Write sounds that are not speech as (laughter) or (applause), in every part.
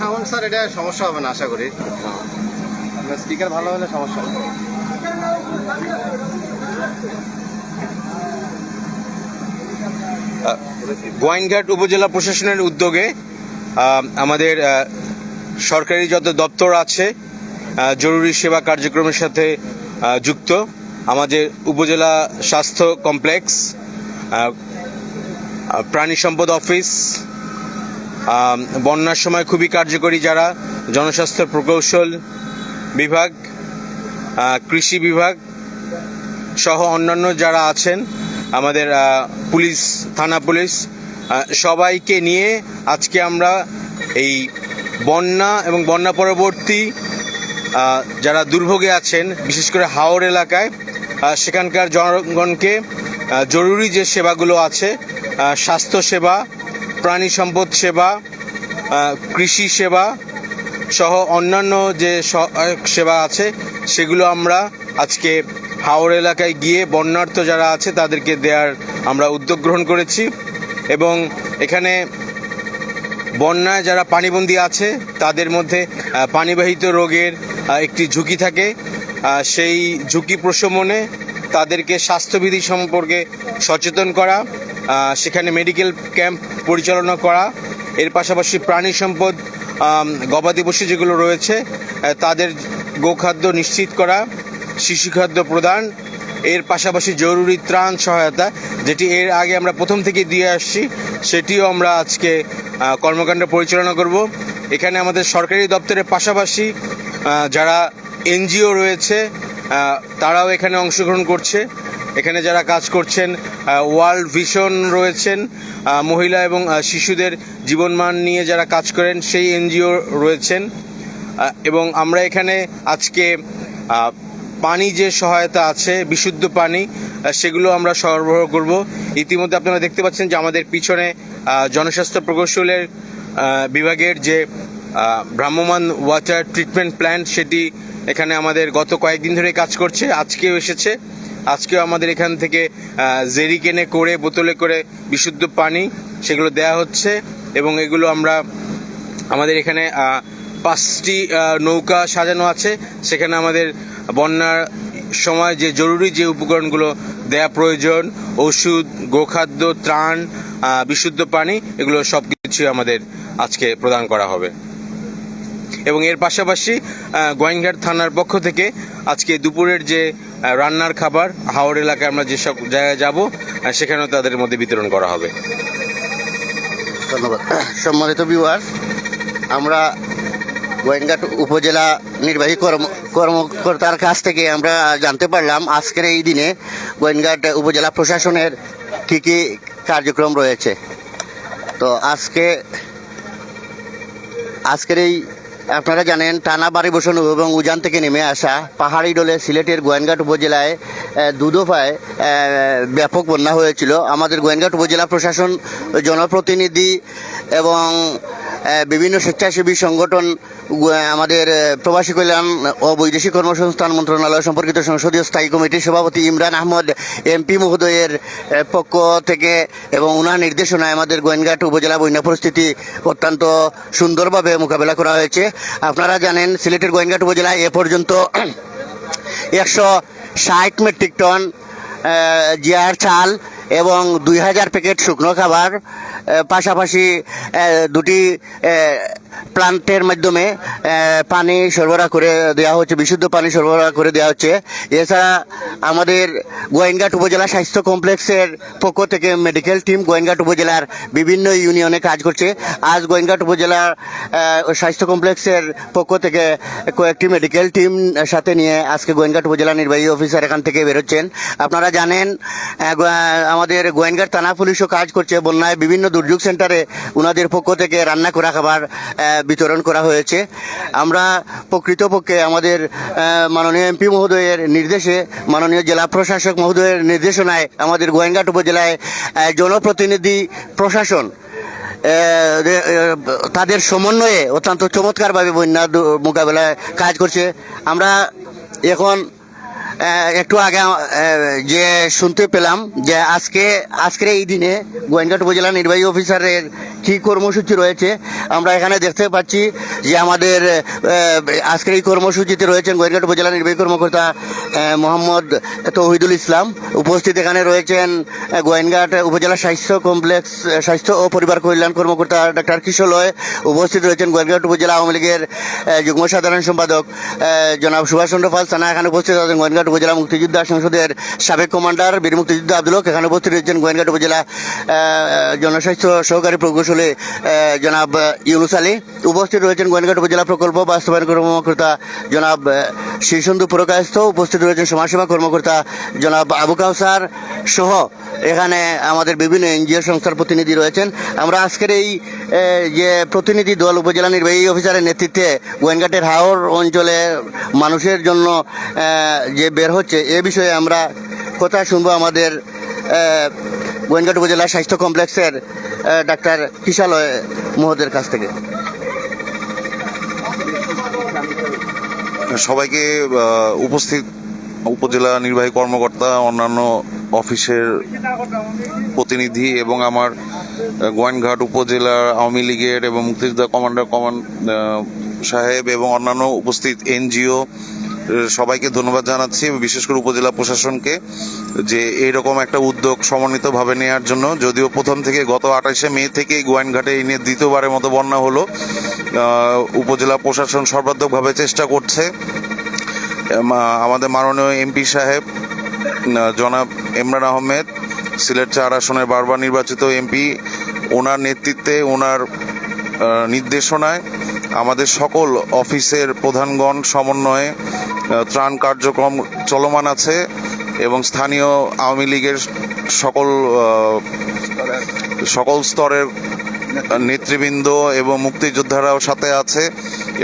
Sound sir এটা সমস্যা হবে না আশা করি। স্পিকার ভালো হলে সমস্যা হবে। গোয়াইনঘাট উপজেলা প্রশাসনের উদ্যোগে আমাদের সরকারি যত দপ্তর আছে জরুরি সেবা কার্যক্রমের সাথে যুক্ত। আমাদের উপজেলা স্বাস্থ্য কমপ্লেক্স প্রাণী সম্পদ অফিস বন্যার সময় খুবই কার্যকরী যারা জনস্বাস্থ্য প্রকৌশল বিভাগ কৃষি বিভাগ সহ অন্যান্য যারা আছেন আমাদের পুলিশ থানা পুলিশ সবাইকে নিয়ে আজকে আমরা এই বন্যা এবং বন্যা পরবর্তী যারা দুর্ভোগে আছেন বিশেষ করে হাওড় এলাকায় সেখানকার জনগণকে জরুরি যে সেবাগুলো আছে আহ, স্বাস্থ্য সেবা প্রাণী সম্পদ সেবা কৃষি সেবা সহ অন্যান্য যে সেবা আছে, সেগুলো আমরা আজকে হাওড় এলাকায় গিয়ে বন্যার্থ যারা আছে তাদেরকে দেওয়ার আমরা উদ্যোগ গ্রহণ করেছি এবং এখানে বন্যায় যারা পানিবন্দী আছে, তাদের মধ্যে পানিবাহিত রোগের একটি ঝুঁকি থাকে। সেই ঝুঁকি প্রশমনে তাদেরকে স্বাস্থ্যবিধি সম্পর্কে সচেতন করা সেখানে মেডিকেল ক্যাম্প পরিচালনা করা। এর পাশাপাশি প্রাণী সম্পদ গবাদি পশু যেগুলো রয়েছে তাদের গোখাদ্য নিশ্চিত করা, শিশু খাদ্য প্রদান, এর পাশাপাশি জরুরি ত্রাণ সহায়তা, যেটি এর আগে আমরা প্রথম থেকে দিয়ে আসছি, সেটিও আমরা আজকে কর্মকাণ্ড পরিচালনা করব। এখানে আমাদের সরকারি দপ্তরের পাশাপাশি যারা এনজিও রয়েছে তারাও এখানে অংশগ্রহণ করছে। এখানে যারা কাজ করছেন ওয়ার্ল্ড ভিশন রয়েছেন মহিলা এবং শিশুদের জীবনমান নিয়ে যারা কাজ করেন, সেই এনজিও রয়েছেন। এবং আমরা এখানে আজকে পানি যে সহায়তা আছে, বিশুদ্ধ পানি সেগুলো আমরা সরবরাহ করব। ইতিমধ্যে আপনারা দেখতে পাচ্ছেন যে আমাদের পিছনে জনস্বাস্থ্য প্রকৌশলের বিভাগের যে ভ্রাম্যমান ওয়াটার ট্রিটমেন্ট প্ল্যান্ট, সেটি এখানে আমাদের গত কয়েকদিন ধরে কাজ করছে, আজকেও এসেছে। আজকেও আমাদের এখান থেকে আহ, জেরি কেনে করে বোতলে করে বিশুদ্ধ পানি সেগুলো দেয়া হচ্ছে এবং এগুলো আমরা আমাদের এখানে পাঁচটি নৌকা সাজানো আছে। সেখানে আমাদের বন্যার সময় যে জরুরি যে উপকরণগুলো দেয়া প্রয়োজন ওষুধ গোখাদ্য ত্রাণ বিশুদ্ধ পানি এগুলো সব কিছু আমাদের আজকে প্রদান করা হবে। এবং এর পাশাপাশি গোয়াইনঘাট থানার পক্ষ থেকে আজকে দুপুরের যে রান্নার খাবার, হাওড় এলাকায় আমরা যেসব জায়গায় যাব সেখানেও তাদের মধ্যে বিতরণ করা হবে। ধন্যবাদ। সম্মানিত ভিউয়ার আমরা গোয়েনঘাট উপজেলা নির্বাহী কর্ম, কর্মকর্তার কাছ থেকে আমরা জানতে পারলাম আজকের এই দিনে গোয়েনঘাট উপজেলা প্রশাসনের কী কী কার্যক্রম রয়েছে। তো আজকে, আজকের এই আপনারা জানেন, টানা বাড়ি বসানো এবং উজান থেকে নেমে আসা পাহাড়ি ডোলে সিলেটের গোয়েনঘাট উপজেলায় দুদফায় ব্যাপক বন্যা হয়েছিল। আমাদের গোয়েনঘাট উপজেলা প্রশাসন, জনপ্রতিনিধি এবং বিভিন্ন স্বেচ্ছাসেবী সংগঠন আমাদের প্রবাসী কল্যাণ ও বৈদেশিক কর্মসংস্থান মন্ত্রণালয় সম্পর্কিত সংসদীয় স্থায়ী কমিটির সভাপতি ইমরান আহমদ, এমপি মহোদয়ের পক্ষ থেকে এবং ওনার নির্দেশনায় আমাদের গোয়েনঘাট উপজেলা বন্যা পরিস্থিতি অত্যন্ত সুন্দরভাবে মোকাবেলা করা হয়েছে। আপনারা জানেন, সিলেটের গোয়েনঘাট উপজেলায় এ পর্যন্ত (clears throat) একশো ষাট মেট্রিক টন জিয়ার চাল এবং দুই হাজার প্যাকেট শুকনো খাবার পাশাপাশি দুটি প্লান্টের মাধ্যমে পানি সরবরাহ করে দেওয়া হচ্ছে, বিশুদ্ধ পানি সরবরাহ করে দেওয়া হচ্ছে। এছাড়া আমাদের গোয়েনঘাট উপজেলা স্বাস্থ্য কমপ্লেক্সের পক্ষ থেকে মেডিকেল টিম গোয়েনঘাট উপজেলার বিভিন্ন ইউনিয়নে কাজ করছে। আজ গোয়েনঘাট উপজেলার স্বাস্থ্য কমপ্লেক্সের পক্ষ থেকে কয়েকটি মেডিকেল টিম সাথে নিয়ে আজকে গোয়েনঘাট উপজেলা নির্বাহী অফিসার এখান থেকে বেরোচ্ছেন। আপনারা জানেন আমাদের গোয়েনঘাট থানা পুলিশও কাজ করছে। বন্যায় বিভিন্ন দুর্যোগ সেন্টারে ওনাদের পক্ষ থেকে রান্না করা খাবার বিতরণ করা হয়েছে। আমরা প্রকৃতপক্ষে আমাদের মাননীয় এমপি মহোদয়ের নির্দেশে, মাননীয় জেলা প্রশাসক মহোদয়ের নির্দেশনায় আমাদের গোয়েঙ্গাট উপজেলায় জনপ্রতিনিধি প্রশাসন তাদের সমন্বয়ে অত্যন্ত চমৎকারভাবে বন্যা দু- মোকাবেলায় কাজ করছে। আমরা এখন একটু আগে যে শুনতে পেলাম যে আজকে, আজকের এই দিনে গোয়েনঘাট উপজেলা নির্বাহী অফিসারের কি কর্মসূচি রয়েছে, আমরা এখানে দেখতে পাচ্ছি যে আমাদের আজকের এই কর্মসূচিতে রয়েছেন গোয়েনঘাট উপজেলা নির্বাহী কর্মকর্তা মোহাম্মদ তৌহিদুল ইসলাম। উপস্থিত এখানে রয়েছেন গোয়েনঘাট উপজেলা স্বাস্থ্য কমপ্লেক্স স্বাস্থ্য ও পরিবার কল্যাণ কর্মকর্তা ডাক্তার কিশোলয় উপস্থিত রয়েছেন গোয়েনঘাট উপজেলা আওয়ামী লীগের যুগ্ম সাধারণ সম্পাদক জনাব সুভাষ চন্দ্র পাল সানা। এখানে উপস্থিত আছেন গোয়েনঘাট উপজেলা মুক্তিযোদ্ধা সংসদের সাবেক কমান্ডার বীর মুক্তিযোদ্ধা আব্দুল এখানে উপস্থিত রয়েছেন গোয়েনঘাট উপজেলা জনস্বাস্থ্য সহকারী প্রকৌশলী জনাব ইউনুস আলী। উপস্থিত রয়েছেন গোয়েনঘাট উপজেলা প্রকল্প বাস্তবায়ন কর্মকর্তা জনাব শীর্ষন্দু পুরকায়স্থ। উপস্থিত রয়েছেন সমাজসেবা কর্মকর্তা জনাব আবু কাউসার সহ এখানে আমাদের বিভিন্ন এনজিও সংস্থার প্রতিনিধি রয়েছেন। আমরা আজকের এই যে প্রতিনিধি দল উপজেলা নির্বাহী অফিসারের নেতৃত্বে গোয়েনঘাটের হাওর অঞ্চলে মানুষের জন্য যে বের হচ্ছে এ বিষয়ে আমরা কথা শুনব আমাদের গোয়েনঘাট উপজেলা স্বাস্থ্য কমপ্লেক্সের ডাক্তার কিশালয় মহোদের কাছ থেকে। সবাইকে উপস্থিত উপজেলা নির্বাহী কর্মকর্তা অন্যান্য অফিসের প্রতিনিধি এবং আমার আহ, গোয়াইনঘাট উপজেলার আওয়ামী লীগের এবং মুক্তিযোদ্ধা কমান্ডার কমান্ড সাহেব এবং অন্যান্য উপস্থিত এনজিও সবাইকে ধন্যবাদ জানাচ্ছি, বিশেষ করে উপজেলা প্রশাসনকে, যে এইরকম একটা উদ্যোগ সমন্বিতভাবে নেওয়ার জন্য। যদিও প্রথম থেকে গত আঠাশে মে থেকে গোয়াইনঘাটে এই নিয়ে দ্বিতীয়বারের মতো বন্যা হলো। উপজেলা প্রশাসন সর্বাত্মকভাবে চেষ্টা করছে। আমাদের মাননীয় এমপি সাহেব জনাব ইমরান আহমেদ, সিলেট চার আসনের বারবার নির্বাচিত এমপি, ওনার নেতৃত্বে, ওনার নির্দেশনায় আমাদের সকল অফিসের প্রধানগণ সমন্বয়ে ত্রাণ কার্যক্রম চলমান আছে এবং স্থানীয় আওয়ামী লীগের সকল সকল স্তরের নেতৃবৃন্দ এবং মুক্তিযোদ্ধারাও সাথে আছে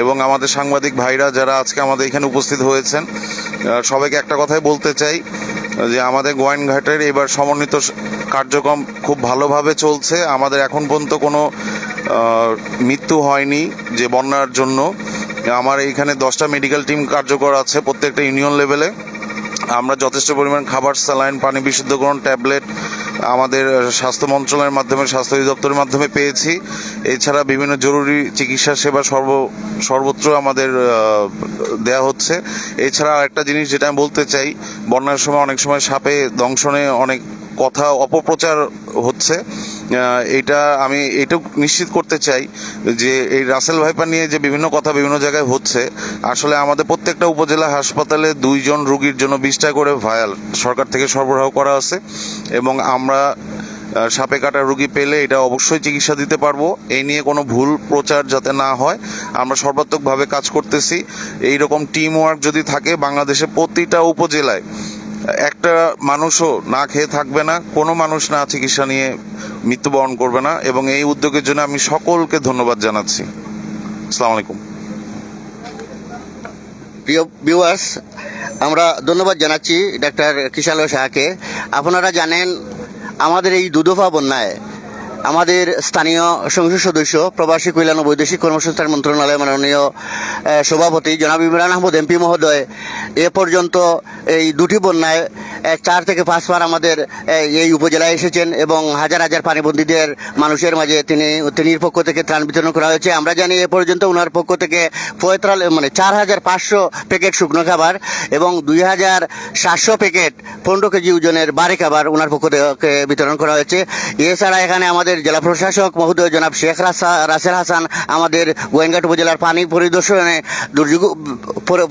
এবং আমাদের সাংবাদিক ভাইরা যারা আজকে আমাদের এখানে উপস্থিত হয়েছেন সবাইকে একটা কথাই বলতে চাই, যে আমাদের গোয়াইনঘাটের এবার সমন্বিত কার্যক্রম খুব ভালোভাবে চলছে। আমাদের এখন পর্যন্ত কোনো মৃত্যু হয়নি যে বন্যার জন্য। আমার এইখানে দশটা মেডিকেল টিম কার্যকর আছে প্রত্যেকটা ইউনিয়ন লেভেলে আমরা যথেষ্ট পরিমাণ খাবার স্যালাইন পানি বিশুদ্ধকরণ ট্যাবলেট আমাদের স্বাস্থ্য মন্ত্রণালয়ের মাধ্যমে, স্বাস্থ্য অধিদপ্তরের মাধ্যমে পেয়েছি। এছাড়া বিভিন্ন জরুরি চিকিৎসা সেবা সর্ব, সর্বত্র আমাদের দেয়া হচ্ছে। এছাড়া একটা জিনিস যেটা আমি বলতে চাই, বন্যার সময় অনেক সময় সাপে দংশনে অনেক কথা অপপ্রচার হচ্ছে। এটা আমি এটাও নিশ্চিত করতে চাই যে এই রাসেল ভাইপার নিয়ে যে বিভিন্ন কথা বিভিন্ন জায়গায় হচ্ছে, আসলে আমাদের প্রত্যেকটা উপজেলা হাসপাতালে দুইজন রুগীর জন্য বিশটা করে ভায়াল সরকার থেকে সরবরাহ করা আছে এবং আমরা সাপে কাটা রুগী পেলে এটা অবশ্যই চিকিৎসা দিতে পারব। এই নিয়ে কোনো ভুল প্রচার যাতে না হয়, আমরা সর্বাত্মকভাবে কাজ করতেছি। এই রকম টিম ওয়ার্ক যদি থাকে বাংলাদেশে প্রতিটা উপজেলায় একটা মানুষও না খেয়ে থাকবে না, কোনো মানুষ না চিকিৎসা নিয়ে মৃত্যুবরণ করবে না, এবং এই উদ্যোগের জন্য আমি সকলকে ধন্যবাদ জানাচ্ছি। আসসালামু আলাইকুম। প্রিয় ভিউয়ার্স আমরা ধন্যবাদ জানাচ্ছি ডাক্তার কিশালয় শাহকে আপনারা জানেন, আমাদের এই দুদফা বন্যায় আমাদের স্থানীয় সংসদ সদস্য, প্রবাসী কল্যাণ ও বৈদেশিক কর্মসংস্থান মন্ত্রণালয় মাননীয় সভাপতি জনাব ইমরান আহমদ, এমপি মহোদয়। এ পর্যন্ত এই দুটি বন্যায় চার থেকে পাঁচবার আমাদের এই উপজেলায় এসেছেন এবং হাজার হাজার পানিবন্দীদের মানুষের মাঝে তিনি, তিনির পক্ষ থেকে ত্রাণ বিতরণ করা হয়েছে। আমরা জানি এ পর্যন্ত ওনার পক্ষ থেকে পঁয়তাল্লিশ মানে চার হাজার পাঁচশো প্যাকেট শুকনো খাবার এবং দুই হাজার সাতশো প্যাকেট পনেরো কেজি ওজনের বাড়ি খাবার ওনার পক্ষ থেকে বিতরণ করা হয়েছে। এছাড়া এখানে আমাদের আমাদের জেলা প্রশাসক মহোদয় জনাব শেখ রাসা- রাসেল হাসান, আমাদের গোয়েনঘাট উপজেলার পানি পরিদর্শনে দুর্যোগ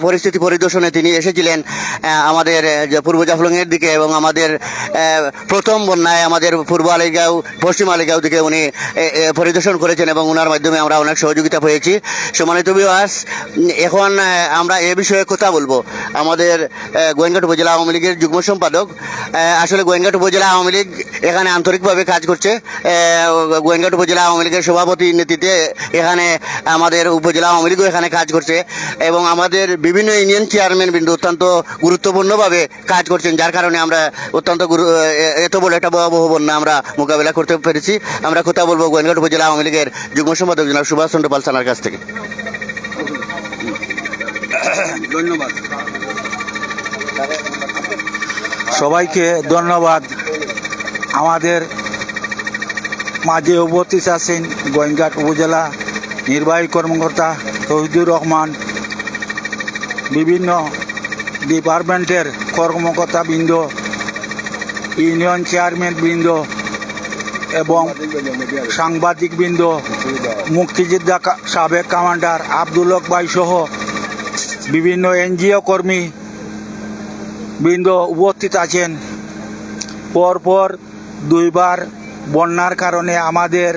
পরিস্থিতি পরিদর্শনে তিনি এসেছিলেন আমাদের পূর্ব জাফলংয়ের দিকে এবং আমাদের প্রথম বন্যায় আমাদের পূর্ব আলিগাঁও, পশ্চিম আলিগাঁও দিকে উনি পরিদর্শন করেছেন এবং ওনার মাধ্যমে আমরা অনেক সহযোগিতা পেয়েছি। সম্মানিত বিবাস এখন আমরা এ বিষয়ে কথা বলব। আমাদের গোয়েনঘাট উপজেলা আওয়ামী লীগের যুগ্ম সম্পাদক আসলে গোয়েনঘাট উপজেলা আওয়ামী লীগ এখানে আন্তরিকভাবে কাজ করছে গোয়েনঘাট উপজেলা আওয়ামী লীগের সভাপতি নেতৃত্বে এখানে আমাদের উপজেলা আওয়ামী লীগও এখানে কাজ করছে এবং আমাদের বিভিন্ন ইউনিয়ন চেয়ারম্যান বিন্দু অত্যন্ত গুরুত্বপূর্ণভাবে কাজ করছেন যার কারণে আমরা অত্যন্ত গুরু এ- এত বড় একটা ভয়াবহ বন্যা আমরা মোকাবিলা করতে পেরেছি। আমরা কথা বলব গোয়েনঘাট উপজেলা আওয়ামী লীগের যুগ্ম সম্পাদক জনাব সুভাষ চন্দ্র পাল সানার কাছ থেকে। ধন্যবাদ। সবাইকে ধন্যবাদ। আমাদের মাঝে উপস্থিত আছেন গোয়েঙ্গাট উপজেলা নির্বাহী কর্মকর্তা তহিদুর রহমান। বিভিন্ন ডিপার্টমেন্টের কর্মকর্তা বৃন্দ ইউনিয়ন চেয়ারম্যান বৃন্দ এবং সাংবাদিক বৃন্দ মুক্তিযোদ্ধা সাবেক কমান্ডার আব্দুল হক ভাই সহ বিভিন্ন এনজিও কর্মী বৃন্দ উপস্থিত আছেন। পরপর দুইবার বন্যার কারণে আমাদের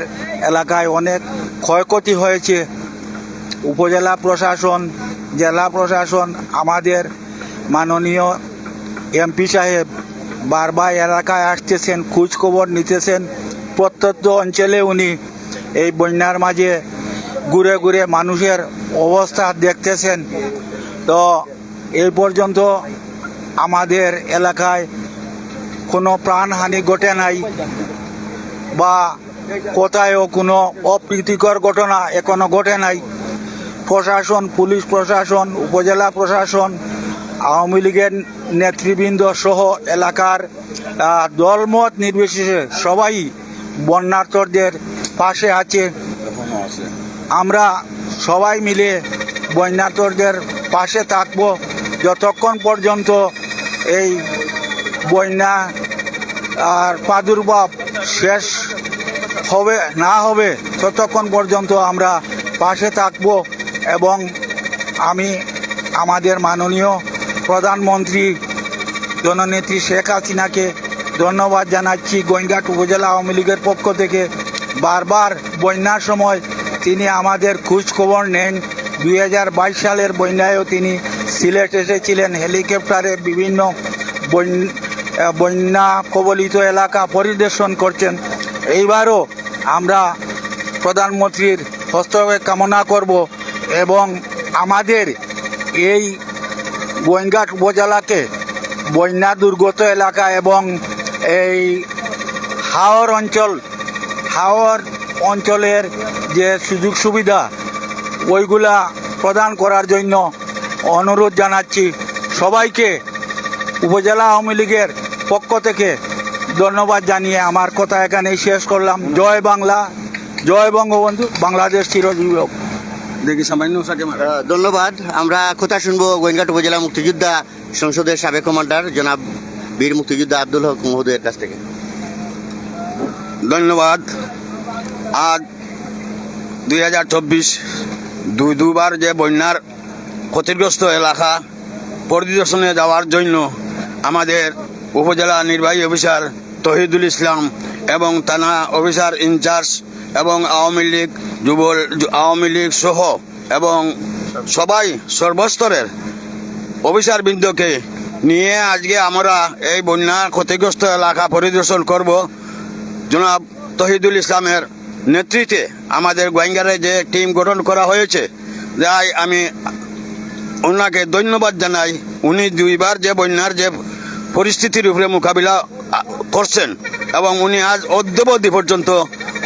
এলাকায় অনেক ক্ষয়ক্ষতি হয়েছে। উপজেলা প্রশাসন, জেলা প্রশাসন, আমাদের মাননীয় এমপি সাহেব বারবার এলাকায় আসতেছেন, খোঁজখবর নিতেছেন। প্রত্যন্ত অঞ্চলে উনি এই বন্যার মাঝে ঘুরে ঘুরে মানুষের অবস্থা দেখতেছেন। তো এই পর্যন্ত আমাদের এলাকায় কোনো প্রাণহানি ঘটে নাই। বা কোথায়ও কোনো অপ্রীতিকর ঘটনা এখনও ঘটে নাই। প্রশাসন, পুলিশ প্রশাসন, উপজেলা প্রশাসন, আওয়ামী লীগের নেতৃবৃন্দ সহ এলাকার দলমত নির্বিশেষে সবাই বন্যার্থদের পাশে আছে। আমরা সবাই মিলে বন্যার্থদের পাশে থাকব। যতক্ষণ পর্যন্ত এই বন্যা আর প্রাদুর্ভাব শেষ হবে, না হবে, ততক্ষণ পর্যন্ত আমরা পাশে থাকব এবং আমি, আমাদের মাননীয় প্রধানমন্ত্রী জননেত্রী শেখ হাসিনাকে ধন্যবাদ জানাচ্ছি। গোয়েঙ্গাট উপজেলা আওয়ামী লীগের পক্ষ থেকে বারবার বন্যার সময় তিনি আমাদের খোঁজ খবর নেন। দুই হাজার বাইশ সালের বন্যায়ও তিনি সিলেট এসেছিলেন। হেলিকপ্টারে বিভিন্ন বন্যা কবলিত এলাকা পরিদর্শন করছেন। এইবারও আমরা প্রধানমন্ত্রীর হস্তক্ষেপ কামনা করব এবং আমাদের এই গোয়েঙ্গাট উপজেলাকে বন্যা দুর্গত এলাকা এবং এই হাওর অঞ্চল, হাওর অঞ্চলের যে সুযোগ সুবিধা, ওইগুলা প্রদান করার জন্য অনুরোধ জানাচ্ছি। সবাইকে উপজেলা আওয়ামী লীগের পক্ষ থেকে ধন্যবাদ জানিয়ে আমার কথা এখানেই শেষ করলাম। জয় বাংলা। জয় বঙ্গবন্ধু। বাংলাদেশ চিরজীবী হোক। দেখি সামান্য ধন্যবাদ। আমরা কথা শুনব গোয়েনঘাট উপজেলা মুক্তিযোদ্ধা সংসদের সাবেক কমান্ডার জনাব বীর মুক্তিযোদ্ধা আব্দুল হক মহোদয়ের কাছ থেকে। ধন্যবাদ। আজ দুই হাজার চব্বিশ দুই দুবার যে বন্যার ক্ষতিগ্রস্ত এলাকা পরিদর্শনে যাওয়ার জন্য আমাদের উপজেলা নির্বাহী অফিসার তহিদুল ইসলাম এবং থানা অফিসার ইনচার্জ এবং আওয়ামী লীগ যুব আওয়ামী লীগ সহ এবং সবাই সর্বস্তরের অফিসার বৃন্দকে নিয়ে আজকে আমরা এই বন্যা ক্ষতিগ্রস্ত এলাকা পরিদর্শন করব। জনাব তহিদুল ইসলামের নেতৃত্বে আমাদের গোয়েঙ্গারে যে টিম গঠন করা হয়েছে যাই আমি ওনাকে ধন্যবাদ জানাই। উনি দুইবার যে বন্যার যে পরিস্থিতির উপরে মোকাবিলা করছেন এবং উনি আজ অদ্যবধি পর্যন্ত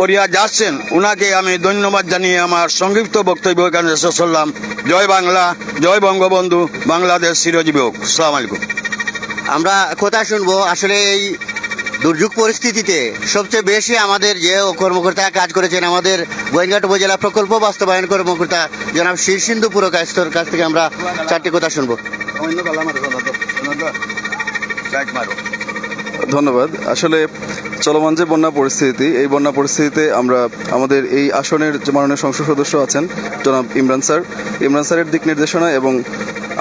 করিয়া যাচ্ছেন। উনাকে আমি ধন্যবাদ জানিয়ে আমার সংক্ষিপ্ত বক্তব্য এখানে শেষ করলাম। জয় বাংলা জয় বঙ্গবন্ধু বাংলাদেশ চিরজীবী হোক। সালাম আলাইকুম। আমরা কথা শুনব আসলে এই দুর্যোগ পরিস্থিতিতে সবচেয়ে বেশি আমাদের যে কর্মকর্তা কাজ করেছেন আমাদের গোয়েনঘাট উপজেলা প্রকল্প বাস্তবায়ন কর্মকর্তা জনাব শীর্ষিন্দু পুরকাস্তর কাছ থেকে আমরা চারটি কথা শুনব। ধন্যবাদ। আসলে চলমান যে বন্যা পরিস্থিতি, এই বন্যা পরিস্থিতিতে আমরা আমাদের এই আসনের যে মাননীয় সংসদ সদস্য আছেন জনাব ইমরান স্যার। ইমরান স্যারের দিক নির্দেশনা এবং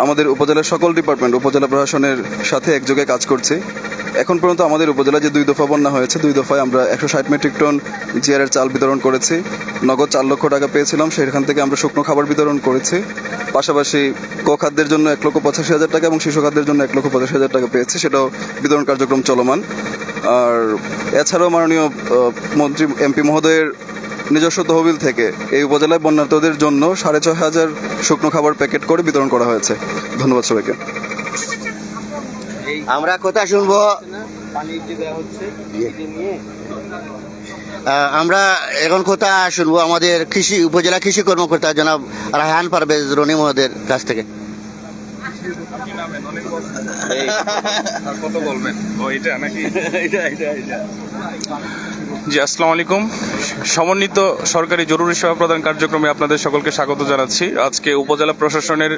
আমাদের উপজেলার সকল ডিপার্টমেন্ট, উপজেলা প্রশাসনের সাথে একযোগে কাজ করছি। এখন পর্যন্ত আমাদের উপজেলায় যে দুই দফা বন্যা হয়েছে, দুই দফায় আমরা একশো ষাট মেট্রিক টন জিআরের চাল বিতরণ করেছি। নগদ চার লক্ষ টাকা পেয়েছিলাম সেখান থেকে আমরা শুকনো খাবার বিতরণ করেছি। পাশাপাশি ক খাদ্যের জন্য এক লক্ষ পঁচাশি হাজার টাকা এবং শিশু খাদ্যের জন্য এক লক্ষ পঁচাশি হাজার টাকা পেয়েছি, সেটাও বিতরণ কার্যক্রম চলমান। আর এছাড়াও মাননীয় মন্ত্রী এমপি মহোদয়ের নিজস্ব তহবিল থেকে এই উপজেলায় বন্যার্তদের জন্য সাড়ে ছয় হাজার শুকনো খাবার প্যাকেট করে বিতরণ করা হয়েছে। ধন্যবাদ সবাইকে। আমরা কথা শুনব। আমরা এখন কথা শুনব আমাদের কৃষি উপজেলা কৃষি কর্মকর্তা জনাব রায়হান পারভেজ রনি মহোদয়ের কাছ থেকে। (laughs) জি, আসসালামু আলাইকুম। সমন্বিত সরকারি জরুরি সেবা প্রদান কার্যক্রমে আপনাদের সকলকে স্বাগত জানাচ্ছি। আজকে উপজেলা প্রশাসনের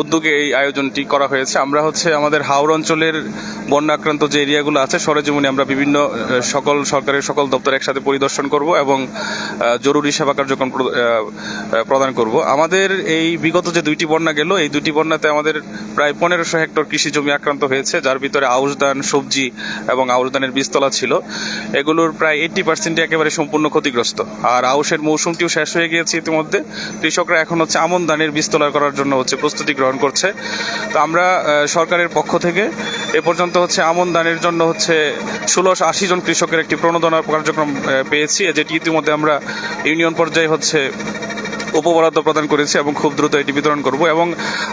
উদ্যোগে এই আয়োজনটি করা হয়েছে। আমরা হচ্ছে আমাদের হাওড় অঞ্চলের বন্যা আক্রান্ত যে এরিয়াগুলো আছে, সরেজমিনে আমরা বিভিন্ন সকল সরকারের সকল দপ্তর একসাথে পরিদর্শন করব এবং জরুরি সেবা কার্যক্রম প্রদান করব। আমাদের এই বিগত যে দুইটি বন্যা গেল, এই দুটি বন্যাতে আমাদের প্রায় পনেরোশো হেক্টর কৃষি জমি আক্রান্ত হয়েছে, যার ভিতরে আউশ ধান, সবজি এবং আউশ ধানের বীজতলা ছিল। এগুলোর প্রায় এইটটি পার্সেন্টই একেবারে সম্পূর্ণ ক্ষতিগ্রস্ত। আর আউশের মৌসুমটিও শেষ হয়ে গিয়েছে ইতিমধ্যে। কৃষকরা এখন হচ্ছে আমন ধানের বিস্তলা করার জন্য হচ্ছে প্রস্তুতি গ্রহণ করছে। তো আমরা সরকারের পক্ষ থেকে এ পর্যন্ত হচ্ছে আমন ধানের জন্য হচ্ছে ষোলোশো আশি জন কৃষকের একটি প্রণোদনা কার্যক্রম পেয়েছি, যেটি ইতিমধ্যে আমরা ইউনিয়ন পর্যায়ে হচ্ছে উপবরাদ্দ প্রদান করেছি এবং খুব দ্রুত এটি বিতরণ করব এবং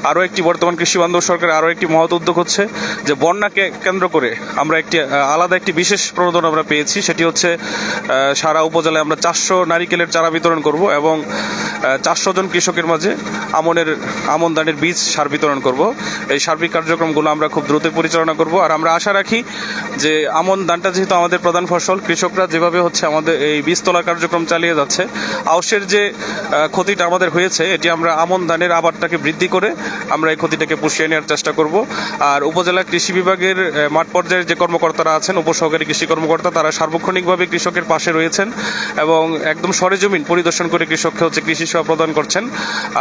আরও একটি বর্তমান কৃষি বান্ধব সরকারের আরও একটি মহৎ উদ্যোগ হচ্ছে যে বন্যাকে কেন্দ্র করে আমরা একটি আলাদা একটি বিশেষ প্রণোদন আমরা পেয়েছি সেটি হচ্ছে সারা উপজেলায় আমরা চারশো নারিকেলের চারা বিতরণ করব এবং চারশো জন কৃষকের মাঝে আমনের আমন বীজ সার বিতরণ করব। এই সার্বিক কার্যক্রমগুলো আমরা খুব দ্রুত পরিচালনা করব আর আমরা আশা রাখি যে আমন ধানটা যেহেতু আমাদের প্রধান ফসল কৃষকরা যেভাবে হচ্ছে আমাদের এই বীজ তোলার কার্যক্রম চালিয়ে যাচ্ছে আউশের যে আহ, ক্ষতিটা আমাদের হয়েছে, এটি আমরা আমন ধানের আবারটাকে বৃদ্ধি করে আমরা এই ক্ষতিটাকে পুষিয়ে নেওয়ার চেষ্টা করব। আর উপজেলা কৃষি বিভাগের মাঠ পর্যায়ের যে কর্মকর্তারা আছেন, উপসহকারী কৃষি কর্মকর্তা, তারা সার্বক্ষণিকভাবে কৃষকের পাশে রয়েছেন এবং একদম সরেজমিন পরিদর্শন করে কৃষককে হচ্ছে কৃষি সেবা প্রদান করছেন।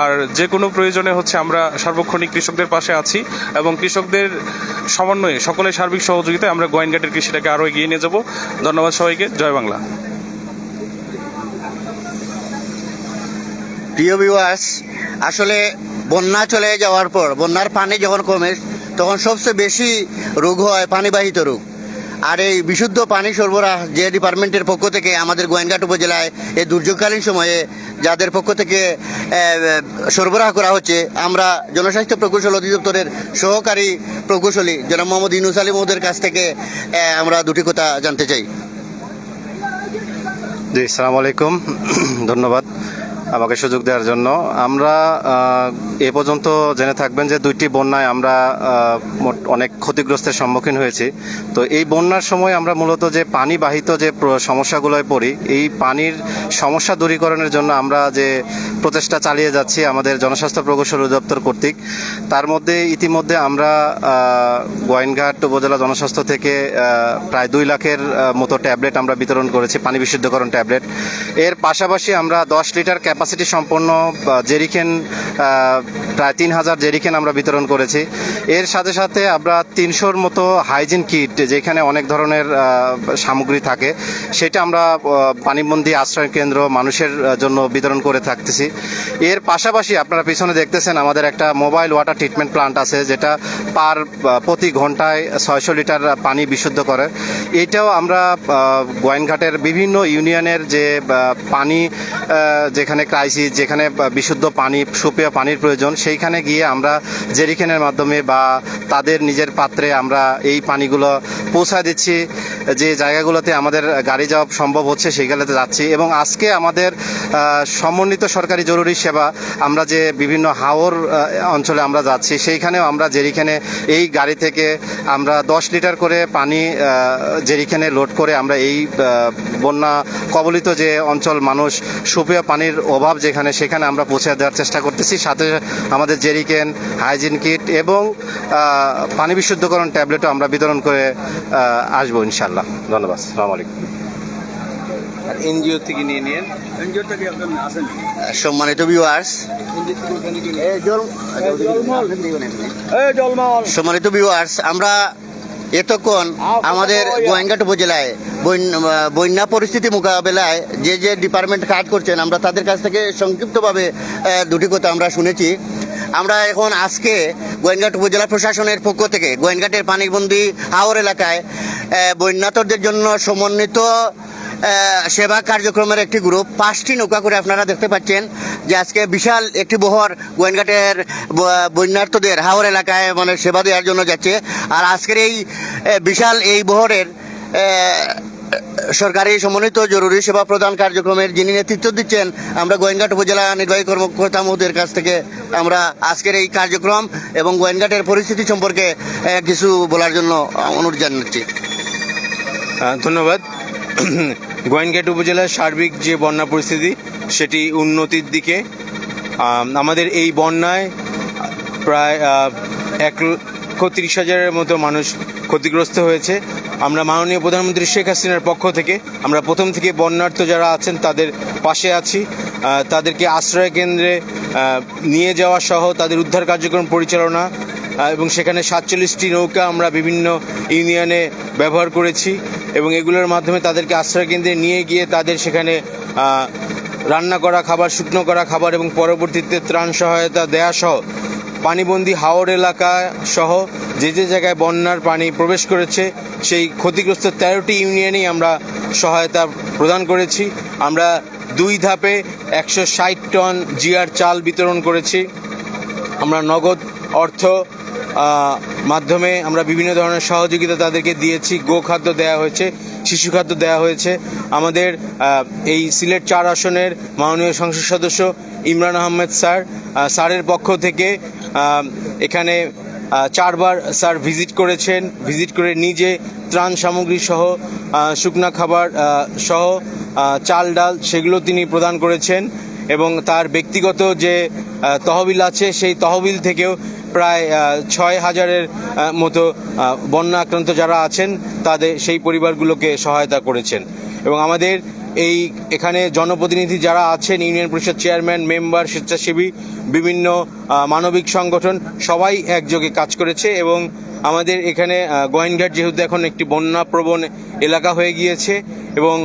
আর যে কোনো প্রয়োজনে হচ্ছে আমরা সার্বক্ষণিক কৃষকদের পাশে আছি এবং কৃষকদের সমন্বয়ে সকলের সার্বিক সহযোগিতায় আমরা গোয়েনঘাটের কৃষিটাকে আরও এগিয়ে নিয়ে যাব। ধন্যবাদ সবাইকে। জয় বাংলা। প্রিয় ভিউয়ার্স আসলে বন্যা চলে যাওয়ার পর, বন্যার পানি যখন কমে, তখন সবচেয়ে বেশি রোগ হয় পানিবাহিত রোগ। আর এই বিশুদ্ধ পানি সরবরাহ যে ডিপার্টমেন্টের পক্ষ থেকে আমাদের গোয়েনঘাট উপজেলায় এই দুর্যোগকালীন সময়ে যাদের পক্ষ থেকে সরবরাহ করা হচ্ছে, আমরা জনস্বাস্থ্য প্রকৌশল অধিদপ্তরের সহকারী প্রকৌশলী জনাব মোহাম্মদ ইনুস আলী মহোদের কাছ থেকে আমরা দুটি কথা জানতে চাই। জি, সালাম আলাইকুম। ধন্যবাদ। আমাকে সুযোগ দেওয়ার জন্য। আমরা এ পর্যন্ত জেনে থাকবেন যে দুইটি বন্যায় আমরা অনেক ক্ষতিগ্রস্তের সম্মুখীন হয়েছি। তো এই বন্যার সময় আমরা মূলত যে পানি বাহিত যে সমস্যাগুলোয় পড়ি এই পানির সমস্যা দূরীকরণের জন্য আমরা যে প্রচেষ্টা চালিয়ে যাচ্ছি আমাদের জনস্বাস্থ্য প্রকৌশল অধিদপ্তর কর্তৃক তার মধ্যে ইতিমধ্যে আমরা আহ, গোয়াইনঘাট উপজেলা জনস্বাস্থ্য থেকে প্রায় দুই লাখের মতো ট্যাবলেট আমরা বিতরণ করেছি পানি বিশুদ্ধকরণ ট্যাবলেট। এর পাশাপাশি আমরা দশ লিটার ক্যাপাসিটি সম্পন্ন বা, জেরিকেন প্রায় তিন হাজার জেরিকেন আমরা বিতরণ করেছি। এর সাথে সাথে আমরা তিনশোর মতো হাইজিন কিট যেখানে অনেক ধরনের সামগ্রী থাকে সেটা আমরা পানিবন্দী আশ্রয় কেন্দ্র মানুষের জন্য বিতরণ করে থাকতেছি। এর পাশাপাশি আপনারা পিছনে দেখতেছেন আমাদের একটা মোবাইল ওয়াটার ট্রিটমেন্ট প্লান্ট আছে যেটা পার প্রতি ঘন্টায় ছয়শো লিটার পানি বিশুদ্ধ করে। এটাও আমরা আহ, গোয়াইনঘাটের বিভিন্ন ইউনিয়নের যে পানি যেখানে ক্রাইসিস যেখানে বিশুদ্ধ পানি, সুপেয় পানির প্রয়োজন, সেইখানে গিয়ে আমরা জেরিকেনের মাধ্যমে বা তাদের নিজের পাত্রে আমরা এই পানিগুলো পৌঁছায় দিচ্ছি। যে জায়গাগুলোতে আমাদের গাড়ি যাওয়া সম্ভব হচ্ছে, সেইগুলোতে যাচ্ছি। এবং আজকে আমাদের সমন্বিত সরকারি জরুরি সেবা, আমরা যে বিভিন্ন হাওর অঞ্চলে আমরা যাচ্ছি, সেইখানেও আমরা জেরিখানে এই গাড়ি থেকে আমরা দশ লিটার করে পানি জেরিখানে লোড করে আমরা এই বন্যা কবলিত যে অঞ্চল, মানুষ সুপেয় পানির অভাব যেখানে সেখানে আমরা পৌঁছে দেওয়ার চেষ্টা করতেছি সাথে আমাদের জেরিকেন হাইজিন কিট এবং পানি বিশুদ্ধকরণ ট্যাবলেটও আমরা বিতরণ করে আসব ইনশাল্লাহ ধন্যবাদ সালাম আলাইকুম এনজিও থেকে নিয়ে নিয়ে সম্মানিত ভিউয়ার্স সম্মানিত ভিউয়ার্স আমরা এতক্ষণ আমাদের গোয়েঙ্গাট উপজেলায় বন্য- পরিস্থিতি মোকাবেলায় যে যে ডিপার্টমেন্ট কাজ করছেন, আমরা তাদের কাছ থেকে সংক্ষিপ্তভাবে দুটি কথা আমরা শুনেছি। আমরা এখন আজকে গোয়েনঘাট উপজেলা প্রশাসনের পক্ষ থেকে গোয়েনঘাটের পানিবন্দি হাওর এলাকায় বন্যাতদের বন্যাতরদের জন্য সমন্বিত সেবা কার্যক্রমের একটি গ্রুপ পাঁচটি নৌকা করে আপনারা দেখতে পাচ্ছেন যে আজকে বিশাল একটি বহর গোয়েনঘাটের বন্যার্থদের হাওর এলাকায় মানে সেবা দেওয়ার জন্য যাচ্ছে। আর আজকের এই বিশাল এই বহরের সরকারি সমন্বিত জরুরি সেবা প্রদান কার্যক্রমের যিনি নেতৃত্ব দিচ্ছেন, আমরা গোয়েনঘাট উপজেলা নির্বাহী কর্মকর্তা মহোদয়ের কাছ থেকে আমরা আজকের এই কার্যক্রম এবং গোয়েনঘাটের পরিস্থিতি সম্পর্কে কিছু বলার জন্য অনুরোধ জানাচ্ছি। ধন্যবাদ। (clears throat) গোয়েনঘাট উপজেলার সার্বিক যে বন্যা পরিস্থিতি, সেটি উন্নতির দিকে আমাদের এই বন্যায় প্রায় এক লক্ষ তিরিশ হাজারের মতো মানুষ ক্ষতিগ্রস্ত হয়েছে। আমরা মাননীয় প্রধানমন্ত্রী শেখ হাসিনার পক্ষ থেকে, আমরা প্রথম থেকে বন্যার্থ যারা আছেন, তাদের পাশে আছি। তাদেরকে আশ্রয় কেন্দ্রে নিয়ে যাওয়া সহ তাদের উদ্ধার কার্যক্রম পরিচালনা এবং সেখানে সাতচল্লিশটি নৌকা আমরা বিভিন্ন ইউনিয়নে ব্যবহার করেছি এবং এগুলোর মাধ্যমে তাদেরকে আশ্রয় কেন্দ্রে নিয়ে গিয়ে তাদের সেখানে রান্না করা খাবার, শুকনো করা খাবার এবং পরবর্তীতে ত্রাণ সহায়তা দেয়া সহ পানিবন্দী হাওর এলাকা সহ যে যে জায়গায় বন্যার পানি প্রবেশ করেছে, সেই ক্ষতিগ্রস্ত তেরোটি ইউনিয়নেই আমরা সহায়তা প্রদান করেছি। আমরা দুই ধাপে একশো ষাট টন জিআর চাল বিতরণ করেছি। আমরা নগদ অর্থ মাধ্যমে আমরা বিভিন্ন ধরনের সহযোগিতা তাদেরকে দিয়েছি। গো খাদ্য দেওয়া হয়েছে, শিশু খাদ্য দেওয়া হয়েছে। আমাদের এই সিলেট চার আসনের মাননীয় সংসদ সদস্য ইমরান আহমেদ স্যার স্যারের পক্ষ থেকে এখানে চারবার স্যার ভিজিট করেছেন, ভিজিট করে নিজে ত্রাণ সামগ্রী সহ শুকনা খাবার সহ চাল, ডাল সেগুলো তিনি প্রদান করেছেন এবং তার ব্যক্তিগত যে তহবিল আছে সেই তহবিল থেকেও প্রায় ছয় হাজারের মতো বন্যা আক্রান্ত যারা আছেন, তাদের, সেই পরিবারগুলোকে সহায়তা করেছেন। এবং আমাদের এই, এখানে জনপ্রতিনিধি যারা আছেন, ইউনিয়ন পরিষদ চেয়ারম্যান, মেম্বার, স্বেচ্ছাসেবী, বিভিন্ন মানবিক সংগঠন, সবাই একযোগে কাজ করেছে এবং আমাদের এখানে গোয়েনঘাট যেহেতু এখন একটি বন্যাপ্রবণ এলাকা হয়ে গিয়েছে এবং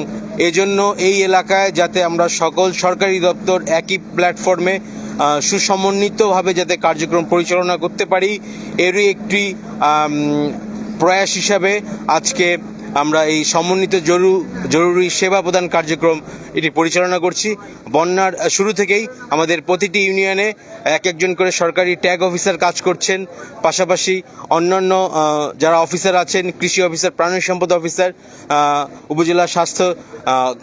এজন্য এই এলাকায় যাতে আমরা সকল সরকারি দপ্তর একই প্ল্যাটফর্মে সুসমন্বিতভাবে যাতে কার্যক্রম পরিচালনা করতে পারি, এরই একটি প্রয়াস হিসাবে আজকে আমরা এই সমন্বিত জরু, জরুরি সেবা প্রদান কার্যক্রম এটি পরিচালনা করছি। বন্যার শুরু থেকেই আমাদের প্রতিটি ইউনিয়নে এক একজন করে সরকারি ট্যাগ অফিসার কাজ করছেন। পাশাপাশি অন্যান্য যারা অফিসার আছেন, কৃষি অফিসার, প্রাণী সম্পদ অফিসার উপজেলা স্বাস্থ্য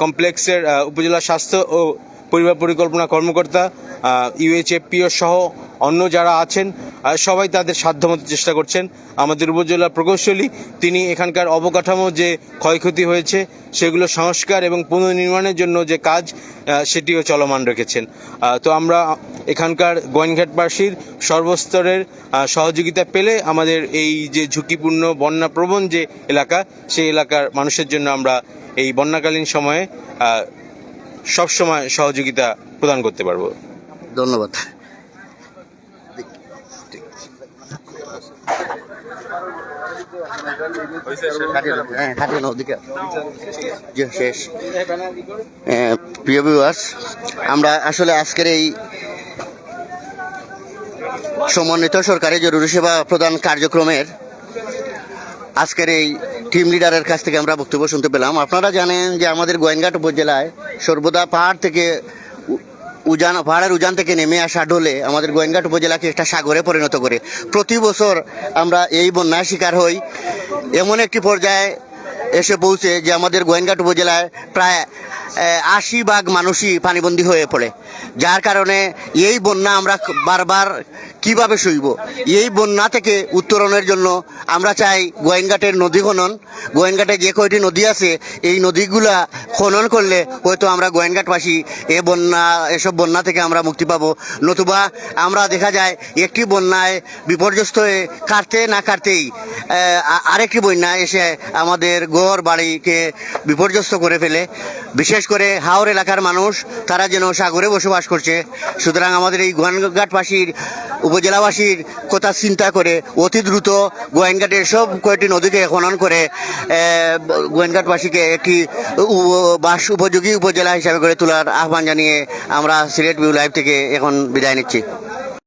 কমপ্লেক্সের উপজেলা স্বাস্থ্য ও পরিবার পরিকল্পনা কর্মকর্তা ইউএইচএফপিও সহ অন্য যারা আছেন সবাই তাদের সাধ্যমতো চেষ্টা করছেন। আমাদের উপজেলা প্রকৌশলী, তিনি এখানকার অবকাঠামো যে ক্ষয়ক্ষতি হয়েছে, সেগুলো সংস্কার এবং পুনর্নির্মাণের জন্য যে কাজ সেটিও চলমান রেখেছেন। তো আমরা এখানকার গোয়েনঘাটবাসীর সর্বস্তরের সহযোগিতা পেলে আমাদের এই যে ঝুঁকিপূর্ণ বন্যাপ্রবণ যে এলাকা, সেই এলাকার মানুষের জন্য আমরা এই বন্যাকালীন সময়ে সবসময় সহযোগিতা প্রদান করতে পারব। ধন্যবাদ। হ্যাঁ, শেষ। হ্যাঁ, প্রিয় ভিউয়ার্স আমরা আসলে আজকের এই সমন্বিত সরকারি জরুরি সেবা প্রদান কার্যক্রমের আজকের এই টিম লিডারের কাছ থেকে আমরা বক্তব্য শুনতে পেলাম। আপনারা জানেন যে আমাদের গোয়েনঘাট উপজেলায় সর্বদা পাহাড় থেকে উজান পাহাড়ের উজান থেকে নেমে আসা ডোলে আমাদের গোয়েনঘাট উপজেলাকে একটা সাগরে পরিণত করে। প্রতি বছর আমরা এই বন্যার শিকার হই। এমন একটি পর্যায়ে এসে পৌঁছে যে আমাদের গোয়েনঘাট উপজেলায় প্রায় আশি ভাগ মানুষই পানিবন্দী হয়ে পড়ে। যার কারণে এই বন্যা আমরা বারবার কীভাবে সইব এই বন্যা থেকে উত্তরণের জন্য আমরা চাই গোয়েনঘাটের নদী খনন। গোয়েনঘাটে যে কয়টি নদী আছে, এই নদীগুলা খনন করলে হয়তো আমরা গোয়েনঘাটবাসী এ বন্যা, এসব বন্যা থেকে আমরা মুক্তি পাবো। নতুবা আমরা দেখা যায় একটি বন্যায় বিপর্যস্ত হয়ে কাটতে না কাটতেই আরেকটি বন্যা এসে আমাদের ঘর বাড়িকে বিপর্যস্ত করে ফেলে। বিশেষ করে হাওর এলাকার মানুষ, তারা যেন সাগরে বসবাস করছে। সুতরাং আমাদের এই গোয়ানঘাটবাসীর উপজেলাবাসীর কথা চিন্তা করে অতি দ্রুত গোয়েনঘাটের সব কয়েকটি নদীকে খনন করে গোয়েনঘাটবাসীকে একটি বাস উপযোগী উপজেলা হিসাবে গড়ে তোলার আহ্বান জানিয়ে আমরা সিলেট বিউ লাইভ থেকে এখন বিদায় নিচ্ছি।